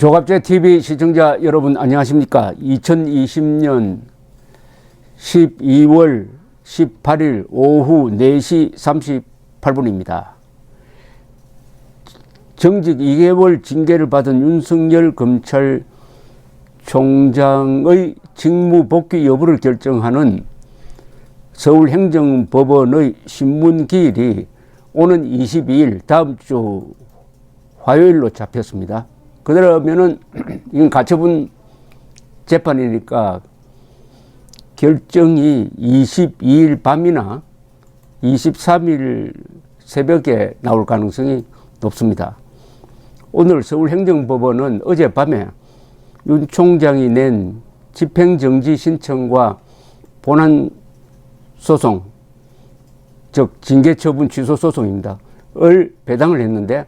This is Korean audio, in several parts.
조갑제 TV 시청자 여러분 안녕하십니까? 2020년 12월 18일 오후 4시 38분입니다. 정직 2개월 징계를 받은 윤석열 검찰총장의 직무 복귀 여부를 결정하는 서울행정법원의 신문기일이 오는 22일 다음 주 화요일로 잡혔습니다. 그러면은 이건 가처분 재판이니까 결정이 22일 밤이나 23일 새벽에 나올 가능성이 높습니다. 오늘 서울행정법원은 어젯밤에 윤 총장이 낸 집행정지 신청과 본안 소송, 즉 징계처분 취소 소송입니다. 을 배당을 했는데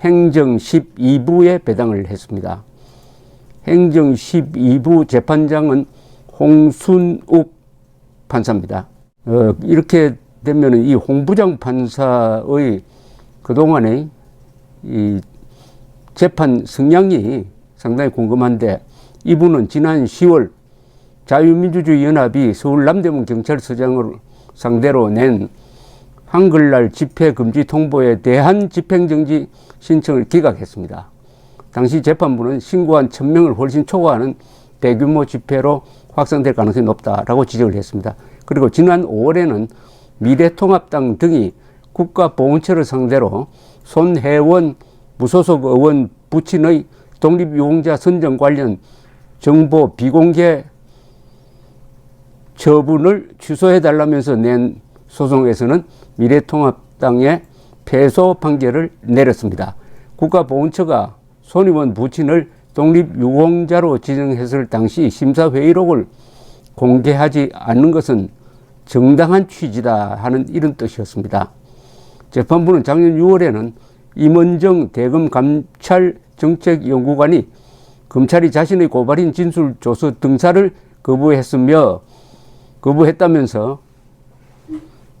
행정 12부에 배당을 했습니다. 행정 12부 재판장은 홍순욱 판사입니다. 어, 이렇게 되면 이 홍부장 판사의 그동안의 이 재판 성향이 상당히 궁금한데 이분은 지난 10월 자유민주주의 연합이 서울 남대문 경찰서장을 상대로 낸 한글날 집회 금지 통보에 대한 집행정지 신청을 기각했습니다. 당시 재판부는 신고한 1000명을 훨씬 초과하는 대규모 집회로 확산될 가능성이 높다라고 지적을 했습니다. 그리고 지난 5월에는 미래통합당 등이 국가보훈처를 상대로 손혜원 무소속 의원 부친의 독립유공자 선정 관련 정보 비공개 처분을 취소해달라면서 낸 소송에서는 미래통합당의 패소 판결을 내렸습니다. 국가보훈처가 손의원 부친을 독립유공자로 지정했을 당시 심사회의록을 공개하지 않는 것은 정당한 취지다 하는 이런 뜻이었습니다. 재판부는 작년 6월에는 임원정 대검 감찰 정책연구관이 검찰이 자신의 고발인 진술 조서 등사를 거부했으며 거부했다면서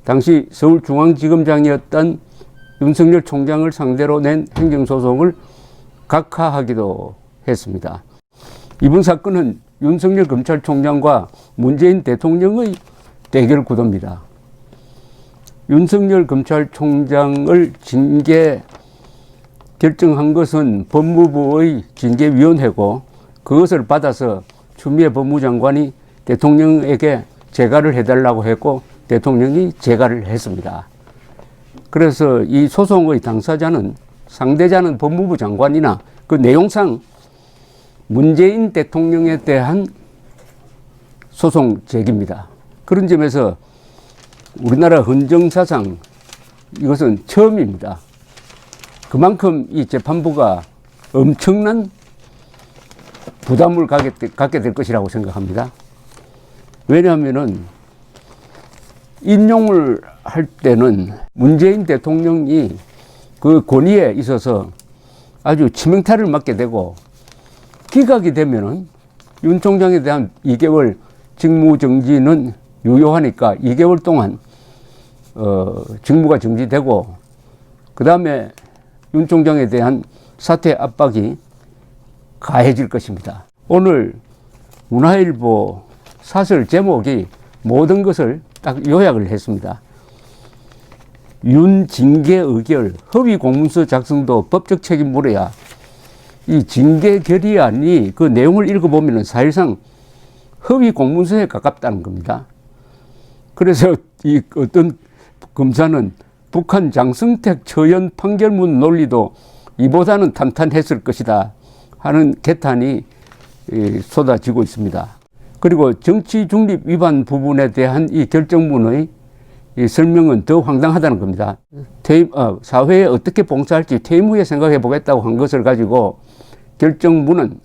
당시 서울중앙지검장이었던 윤석열 총장을 상대로 낸 행정소송을 각하하기도 했습니다. 이번 사건은 윤석열 검찰총장과 문재인 대통령의 대결 구도입니다. 윤석열 검찰총장을 징계 결정한 것은 법무부의 징계위원회고 그것을 받아서 추미애 법무장관이 대통령에게 재가를 해달라고 했고 대통령이 재가를 했습니다. 그래서 이 소송의 당사자는 상대자는 법무부 장관이나 그 내용상 문재인 대통령에 대한 소송 제기입니다. 그런 점에서 우리나라 헌정사상 이것은 처음입니다. 그만큼 이 재판부가 엄청난 부담을 갖게 될 것이라고 생각합니다. 왜냐하면은 인용을 할 때는 문재인 대통령이 그 권위에 있어서 아주 치명타를 맞게 되고 기각이 되면은 윤 총장에 대한 2개월 직무정지는 유효하니까 2개월 동안 어, 직무가 정지되고 그 다음에 윤 총장에 대한 사퇴 압박이 가해질 것입니다. 오늘 문화일보 사설 제목이 모든 것을 딱 요약을 했습니다. 윤 징계 의결 허위 공문서 작성도 법적 책임 물어야 이 징계 결의안이 그 내용을 읽어보면 사실상 허위 공문서에 가깝다는 겁니다. 그래서 이 어떤 검사는 북한 장승택 처연 판결문 논리도 이보다는 탄탄했을 것이다 하는 개탄이 쏟아지고 있습니다. 그리고 정치 중립 위반 부분에 대한 이 결정문의 이 설명은 더 황당하다는 겁니다. 퇴임, 어, 사회에 어떻게 봉사할지 퇴임 후에 생각해 보겠다고 한 것을 가지고 결정문은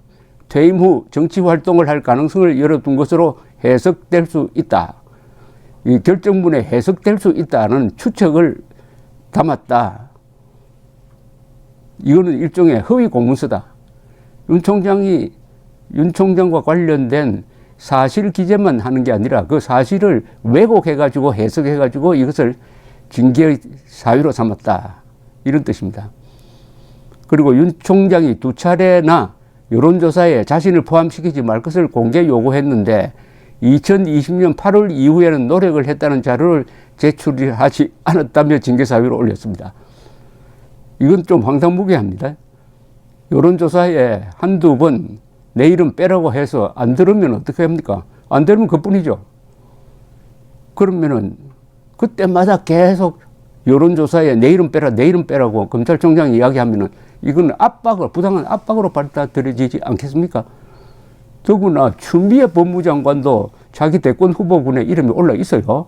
퇴임 후 정치 활동을 할 가능성을 열어둔 것으로 해석될 수 있다. 이 결정문에 해석될 수 있다는 추측을 담았다. 이거는 일종의 허위 공문서다. 윤 총장이 윤 총장과 관련된 사실 기재만 하는 게 아니라 그 사실을 왜곡해가지고 해석해가지고 이것을 징계의 사유로 삼았다. 이런 뜻입니다. 그리고 윤 총장이 두 차례나 여론조사에 자신을 포함시키지 말 것을 공개 요구했는데 2020년 8월 이후에는 노력을 했다는 자료를 제출하지 않았다며 징계사유를 올렸습니다. 이건 좀 황당무계합니다. 여론조사에 한두 번 내 이름 빼라고 해서 안 들으면 어떻게 합니까? 안 들으면 그뿐이죠. 그러면은 그때마다 계속 여론조사에 내 이름 빼라, 내 이름 빼라고 검찰총장이 이야기하면은 이건 압박을, 부당한 압박으로 받아들여지지 않겠습니까? 더구나 추미애 법무장관도 자기 대권 후보군에 이름이 올라 있어요.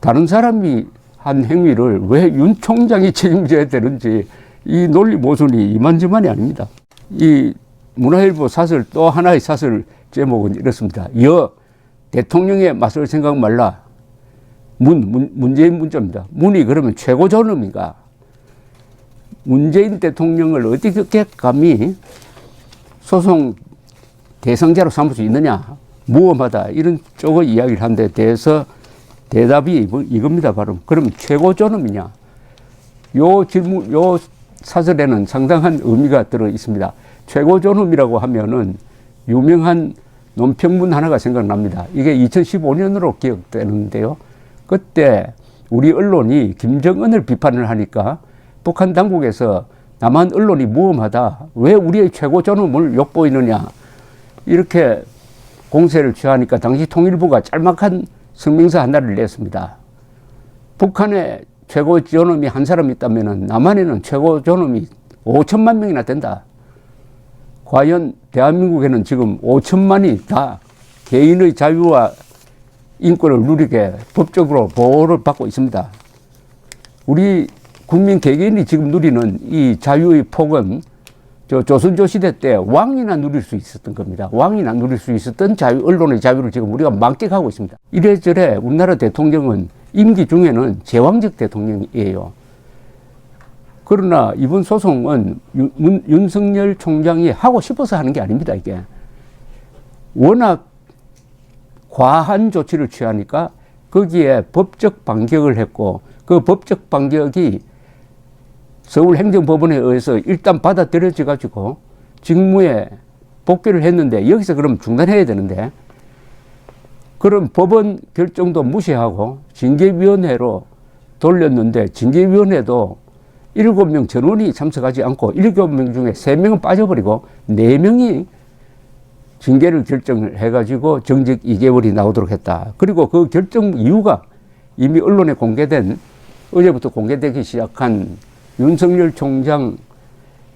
다른 사람이 한 행위를 왜 윤 총장이 책임져야 되는지 이 논리 모순이 이만저만이 아닙니다. 이 문화일보 사설 또 하나의 사설 제목은 이렇습니다. 여 대통령의 맛을 생각 말라. 문, 문 문재인 문자입니다. 문이 그러면 최고 존엄인가? 문재인 대통령을 어떻게 감히 소송 대상자로 삼을 수 있느냐? 무엄하다. 이런 쪽의 이야기를 한데 대해서 대답이 이거- 이겁니다. 바로. 그럼 최고 존엄이냐? 요 질문, 요 사설에는 상당한 의미가 들어 있습니다. 최고 존엄이라고 하면은 유명한 논평문 하나가 생각납니다. 이게 2015년으로 기억되는데요. 그때 우리 언론이 김정은을 비판을 하니까 북한 당국에서 남한 언론이 무엄하다. 왜 우리의 최고 존엄을 욕보이느냐. 이렇게 공세를 취하니까 당시 통일부가 짤막한 성명서 하나를 냈습니다. 북한에 최고 존엄이 한 사람 있다면 남한에는 최고 존엄이 5천만 명이나 된다. 과연 대한민국에는 지금 5천만이 다 개인의 자유와 인권을 누리게 법적으로 보호를 받고 있습니다. 우리 국민 개개인이 지금 누리는 이 자유의 폭은 저 조선조 시대 때 왕이나 누릴 수 있었던 겁니다. 왕이나 누릴 수 있었던 자유, 언론의 자유를 지금 우리가 망각하고 있습니다. 이래저래 우리나라 대통령은 임기 중에는 제왕적 대통령이에요. 그러나 이번 소송은 윤, 문- 윤석열 총장이 하고 싶어서 하는 게 아닙니다, 이게. 워낙 과한 조치를 취하니까 거기에 법적 반격을 했고 그 법적 반격이 서울행정법원에 의해서 일단 받아들여져 가지고 직무에 복귀를 했는데 여기서 그럼 중단해야 되는데 그럼 법원 결정도 무시하고 징계위원회로 돌렸는데 징계위원회도 일곱 명 전원이 참석하지 않고 일곱 명 중에 세 명은 빠져버리고 네 명이 징계를 결정을 해가지고 정직 2개월이 나오도록 했다. 그리고 그 결정 이유가 이미 언론에 공개된 어제부터 공개되기 시작한 윤석열 총장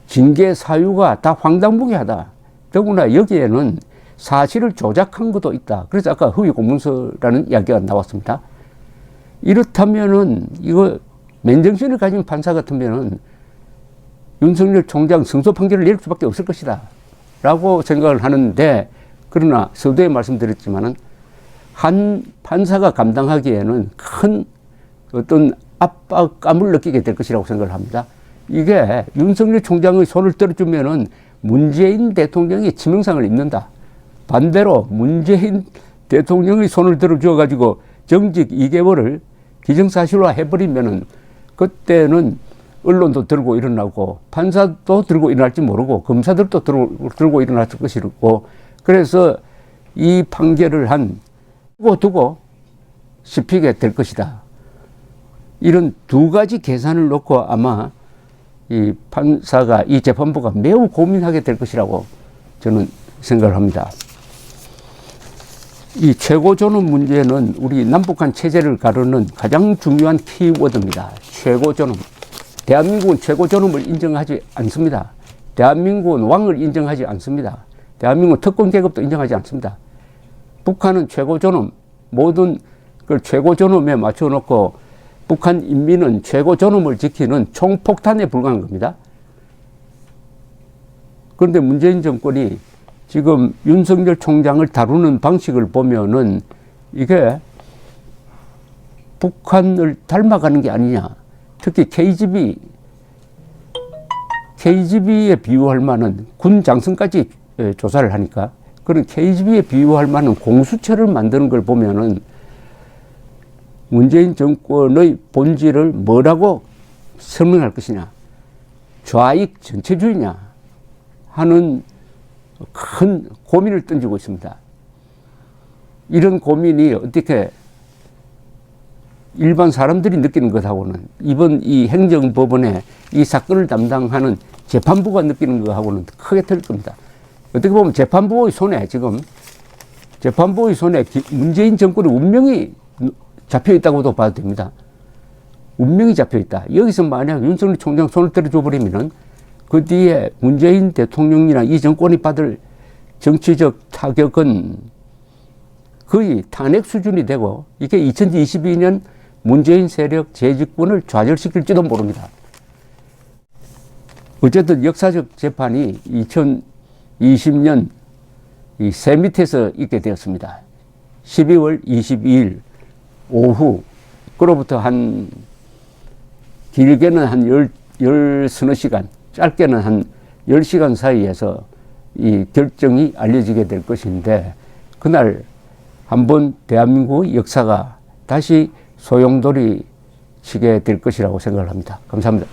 징계 사유가 다 황당무계하다. 더구나 여기에는 사실을 조작한 것도 있다. 그래서 아까 허위 공문서라는 이야기가 나왔습니다. 이렇다면은 이거 맨정신을 가진 판사 같으면은 윤석열 총장 승소 판결을 내릴 수밖에 없을 것이다. 라고 생각을 하는데 그러나 서두에 말씀드렸지만은 한 판사가 감당하기에는 큰 어떤 압박감을 느끼게 될 것이라고 생각을 합니다. 이게 윤석열 총장의 손을 떨어주면은 문재인 대통령이 치명상을 입는다. 반대로 문재인 대통령의 손을 들어줘 가지고 정직 2개월을 기정사실화 해버리면은 그때는 언론도 들고 일어나고 판사도 들고 일어날지 모르고 검사들도 들고, 일어날 것이고 그래서 이 판결을 한 두고 두고 씹히게 될 것이다. 이런 두 가지 계산을 놓고 아마 이 판사가 이 재판부가 매우 고민하게 될 것이라고 저는 생각을 합니다. 이 최고 존엄 문제는 우리 남북한 체제를 가르는 가장 중요한 키워드입니다. 최고 존엄. 대한민국은 최고 존엄을 인정하지 않습니다. 대한민국은 왕을 인정하지 않습니다. 대한민국은 특권 계급도 인정하지 않습니다. 북한은 최고 존엄, 모든 그 최고 존엄에 맞춰놓고 북한 인민은 최고 존엄을 지키는 총폭탄에 불과한 겁니다. 그런데 문재인 정권이 지금 윤석열 총장을 다루는 방식을 보면은 이게 북한을 닮아가는 게 아니냐. 특히 KGB, KGB에 비유할 만한 군 장성까지 에, 조사를 하니까 그런 KGB에 비유할 만한 공수처를 만드는 걸 보면은 문재인 정권의 본질을 뭐라고 설명할 것이냐. 좌익 전체주의냐 하는 큰 고민을 던지고 있습니다. 이런 고민이 어떻게 일반 사람들이 느끼는 것하고는 이번 이 행정법원의 이 사건을 담당하는 재판부가 느끼는 것하고는 크게 틀릴 겁니다. 어떻게 보면 재판부의 손에 지금 재판부의 손에 기- 문재인 정권의 운명이 잡혀 있다고도 봐도 됩니다. 운명이 잡혀 있다. 여기서 만약 윤석열 총장 손을 때려줘 버리면은 그 뒤에 문재인 대통령이나 이 정권이 받을 정치적 타격은 거의 탄핵 수준이 되고 이게 2022년 문재인 세력 재집권을 좌절시킬지도 모릅니다. 어쨌든 역사적 재판이 2020년 이새 밑에서 있게 되었습니다. 12월 22일 오후 그로부터 한 길게는 한 열, 열 서너 시간, 짧게는 한열 시간 사이에서 이 결정이 알려지게 될 것인데 그날 한번 대한민국 역사가 다시 소용돌이 치게 될 것이라고 생각을 합니다. 감사합니다.